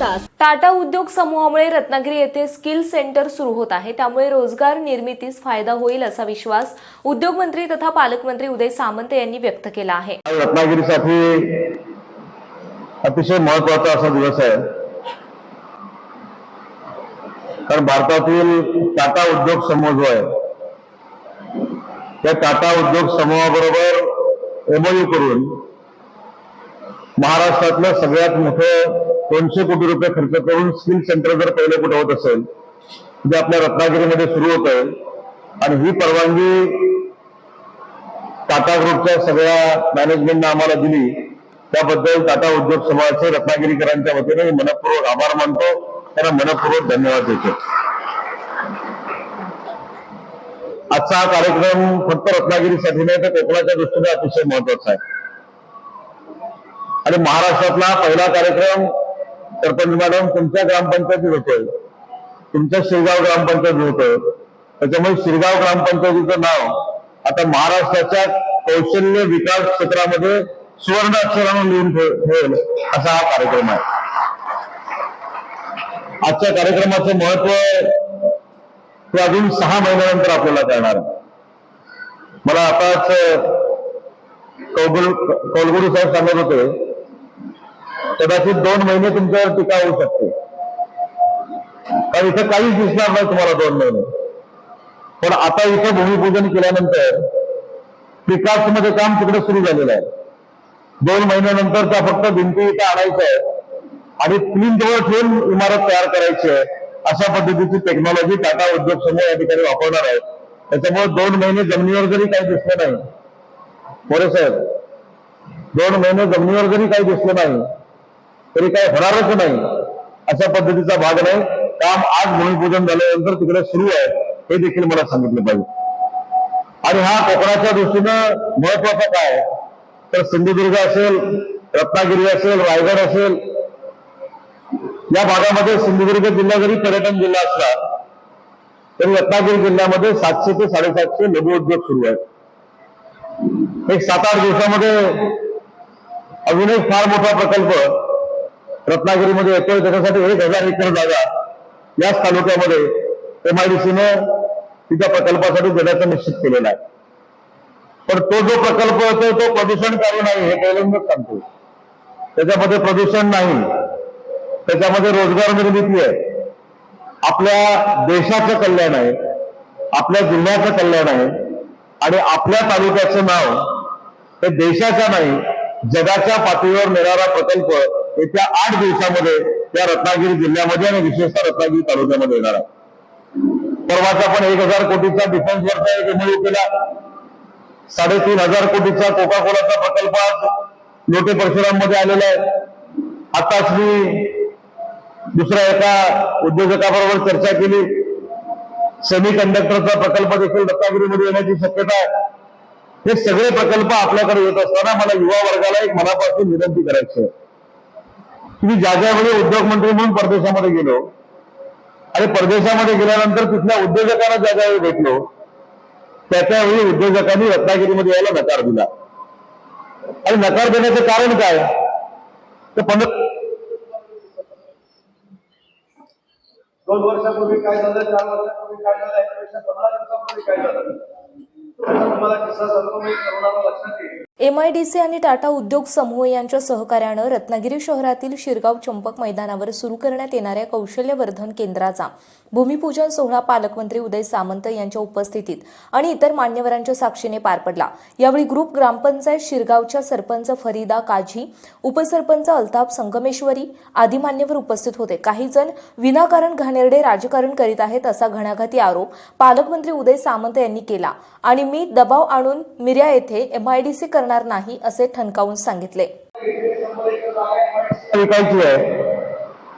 तास. टाटा उद्योग समूहामुळे रत्नागिरी येथे स्किल सेंटर सुरू होत आहे. त्यामुळे रोजगार निर्मितीस फायदा होईल असा विश्वास उद्योगमंत्री तथा पालकमंत्री उदय सामंत यांनी व्यक्त केला आहे. रत्नागिरीसाठी अतिशय महत्त्वाचा असा दिवस आहे. कारण भारतातील टाटा उद्योग समूह जो आहे त्या टाटा उद्योग समूहाबरोबर एमओयू करून महाराष्ट्रातलं सगळ्यात मोठं दोनशे कोटी रुपये खर्च करून स्किल सेंटर जर पहिले कुठं होत असेल जे आपल्या रत्नागिरीमध्ये सुरू होत आहे आणि ही परवानगी टाटा ग्रुपच्या सगळ्या मॅनेजमेंटनं आम्हाला दिली त्याबद्दल टाटा उद्योग समाजाचे रत्नागिरीकरांच्या वतीने मी मनपूर्वक आभार मानतो. त्यांना मनपूर्वक धन्यवाद देतो. आजचा हा कार्यक्रम फक्त रत्नागिरीसाठी नाही तर कोकणाच्या दृष्टीने अतिशय महत्त्वाचा आहे. आणि महाराष्ट्रातला पहिला कार्यक्रम सरपंच मॅडम तुमच्या ग्रामपंचायतीत होतोय तुमच्या शिरगाव ग्रामपंचायत होतोय त्याच्यामुळे शिरगाव ग्रामपंचायतीचं नाव आता महाराष्ट्राच्या कौशल्य विकास क्षेत्रामध्ये सुवर्णाक्षरानं लिहून ठेवेल. असा हा कार्यक्रम आहे. आजच्या कार्यक्रमाचं महत्त्व ते अजून सहा महिन्यानंतर आपल्याला कळणार मला आताच कौगुल कौलगुरू साहेब सांगत होते कदाचित दोन महिने तुमच्यावर टीका होऊ शकते. कारण इथं काहीच दिसणार नाही तुम्हाला दोन महिने. पण आता इथं भूमिपूजन केल्यानंतर विकासमध्ये काम तिकडे सुरू झालेलं आहे. दोन महिन्यानंतर त्या फक्त भिंती इथं आणायचं आहे आणि तीन जवळ ठेवून इमारत तयार करायची आहे अशा पद्धतीची टेक्नॉलॉजी टाटा उद्योग समूह या ठिकाणी वापरणार आहे. त्याच्यामुळे दोन महिने जमिनीवर जरी काही दिसलं नाही. बरोबर साहेब दोन महिने जमिनीवर जरी काही दिसलं नाही तरी काही होणारच नाही. अशा पद्धतीचा भाग नाही. काम आज भूमिपूजन झाल्यानंतर तिकडे सुरू आहे. हे देखील मला सांगितलं पाहिजे. आणि हा कोकणाच्या दृष्टीनं महत्त्वाचा काय? तर सिंधुदुर्ग असेल रत्नागिरी असेल रायगड असेल या भागामध्ये सिंधुदुर्ग जिल्हा जरी पर्यटन जिल्हा असला तरी रत्नागिरी जिल्ह्यामध्ये सातशे ते साडेसातशे लघु उद्योग सुरू आहेत. एक सात आठ दिवसामध्ये अजून एक फार मोठा प्रकल्प रत्नागिरीमध्ये येतोय त्याच्यासाठी एक हजार एकर जागा याच तालुक्यामध्ये एमआयडीसीनं तिच्या प्रकल्पासाठी देण्याचं निश्चित केलेला आहे. पण तो जो प्रकल्प होतो तो प्रदूषणकारी नाही हे पहिल्यांदाच सांगतो. त्याच्यामध्ये प्रदूषण नाही. त्याच्यामध्ये रोजगार निर्मिती आहे. आपल्या देशाचं कल्याण आहे. आपल्या जिल्ह्याचं कल्याण आहे. आणि आपल्या तालुक्याचं नाव हे देशाच्या नाही जगाच्या पातळीवर नेणारा प्रकल्प येत्या आठ दिवसामध्ये त्या रत्नागिरी जिल्ह्यामध्ये आणि विशेषतः रत्नागिरी तालुक्यामध्ये येणार आहे. परवाचा पण एक हजार कोटीचा डिफेन्सवरचा एक एमओयू केला. साडेतीन हजार कोटीचा कोका कोलाचा प्रकल्प आज लोटे परशुराममध्ये आलेला आहे. आताच मी दुसऱ्या एका उद्योजकाबरोबर चर्चा केली. सेमी कंडक्टरचा प्रकल्प देखील रत्नागिरीमध्ये येण्याची शक्यता आहे. हे सगळे प्रकल्प आपल्याकडे येत असताना मला युवा वर्गाला एक मनापासून विनंती करायची आहे. तुम्ही ज्या ज्यावेळी उद्योगमंत्री म्हणून परदेशामध्ये गेलो आणि परदेशामध्ये गेल्यानंतर तिथल्या उद्योजकांना ज्या ज्यावेळी भेटलो त्याच्यावेळी उद्योजकांनी रत्नागिरीमध्ये यायला नकार दिला. आणि नकार देण्याचं कारण काय? तर पंधरा दोन वर्षापूर्वी काय झालं? चार वर्षापूर्वी काय झालं? याच्यापेक्षा पंधरा दिवसापूर्वी काय झालं? तुम्हाला किस्सा सांगतो मी तरुणाला लक्षात येईल एम आय डी सी आणि टाटा उद्योग समूह यांच्या सहकार्यानं रत्नागिरी शहरातील शिरगाव चंपक मैदानावर सुरू करण्यात येणाऱ्या कौशल्यवर्धन केंद्राचा भूमिपूजन सोहळा पालकमंत्री उदय सामंत यांच्या उपस्थितीत आणि इतर मान्यवरांच्या साक्षीने पार पडला. यावेळी ग्रुप ग्रामपंचायत शिरगावच्या सरपंच फरीदा काझी उपसरपंच अल्ताफ संगमेश्वरी आदी मान्यवर उपस्थित होते. काही जण विनाकारण घाणेरडे राजकारण करीत आहेत असा घणाघाती आरोप पालकमंत्री उदय सामंत यांनी केला आणि मी दबाव आणून मिर्या येथे एमआयडीसी करणार नाही असे ठणकावून सांगितले.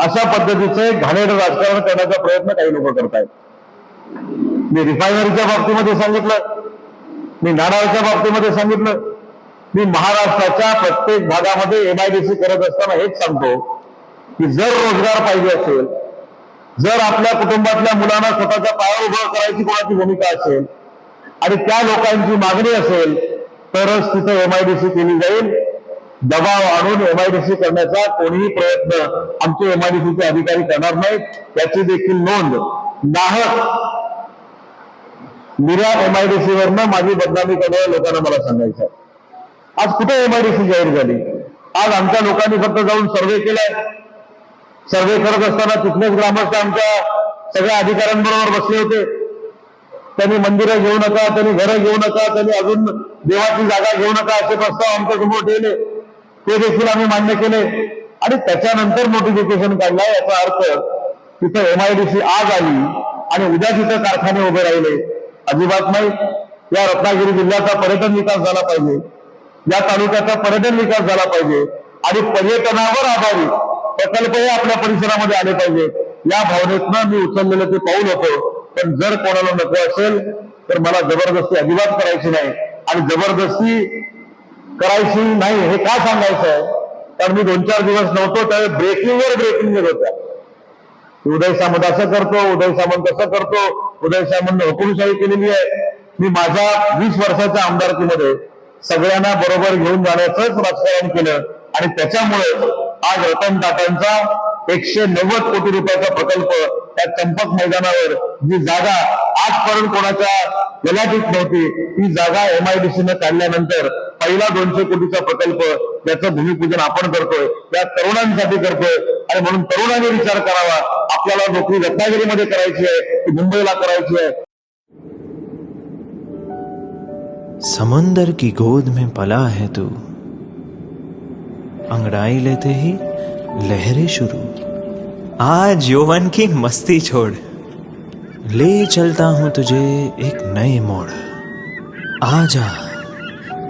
अशा पद्धतीचे घाणेर राजकारण करण्याचा प्रयत्न काही लोक करतायत. मी रिफायनरीच्या बाबतीमध्ये सांगितलं मी नाणाळच्या बाबतीमध्ये सांगितलं मी महाराष्ट्राच्या प्रत्येक भागामध्ये एमआयडीसी करत असताना हेच सांगतो की जर रोजगार पाहिजे असेल जर आपल्या कुटुंबातल्या मुलांना स्वतःच्या पायावर उभं करायची कोणाची भूमिका असेल आणि त्या लोकांची मागणी असेल तरच तिथं एमआयडीसी केली जाईल. दबाव आणून एमआयडीसी करण्याचा कोणीही प्रयत्न आमचे एमआयडीसीचे अधिकारी करणार नाहीत. त्याची देखील नोंद. नाहक. मिरा एमआयडीसी वरनं माझी बदनामी करणाऱ्या लोकांना मला सांगायचं आहे. आज कुठे एमआयडीसी जाहीर झाली? आज आमच्या लोकांनी फक्त जाऊन सर्वे केलाय. सर्वे करत असताना तिथलेच ग्रामस्थ आमच्या सगळ्या अधिकाऱ्यांबरोबर बसले होते. त्यांनी मंदिरं घेऊ नका त्यांनी घरं घेऊ नका त्यांनी अजून देवाची जागा घेऊ नका असे प्रस्ताव आमच्यासमोर ठेवले. ते देखील आम्ही मान्य केले. आणि त्याच्यानंतर नोटिफिकेशन काढला याचा अर्थ तिथं एमआयडीसी आज आली आणि उद्या तिथं कारखाने उभे राहिले. अजिबात नाही. या रत्नागिरी जिल्ह्याचा पर्यटन विकास झाला पाहिजे. या तालुक्याचा पर्यटन विकास झाला पाहिजे. आणि पर्यटनावर आधारित प्रकल्पही आपल्या परिसरामध्ये आले पाहिजेत या भावनेतनं मी उचललेलं ते पाऊल होतं. पण जर कोणाला नको असेल तर मला जबरदस्ती अजिबात करायची नाही. आणि जबरदस्ती करायची नाही हे का सांगायचं? आहे कारण मी दोन चार दिवस नव्हतो त्यावेळी ब्रेकिंगवर ब्रेकिंग येत होत्या. उदय सामंत असं करतो उदय सामंत कसं करतो. उदय सामंतने हुकुमशाही केलेली आहे. मी माझ्या वीस वर्षाच्या आमदारकीमध्ये सगळ्यांना बरोबर घेऊन जाण्याचंच राजकारण केलं. आणि त्याच्यामुळे आज रतन टाटांचा एकशे नव्वद कोटी रुपयाचा प्रकल्प त्या चंपक मैदानावर जी जागा आजपर्यंत कोणाच्या गलाटीत नव्हती ती जागा एमआयडीसीनं काढल्यानंतर पहिला दोनशे कोटीचा प्रकल्प भूमिपूजन आपण करतोय, त्या विचार करावा. आपल्याला नोकरी रत्नागिरीमध्ये करायची आहे की मुंबईला करायची आहे. समुंदर की गोद में पला है तू। अंगड़ाई लेते ही लहरें शुरू। आज यौवन की मस्ती छोड़। ले चलता हूँ तुझे एक नए मोड़। आजा।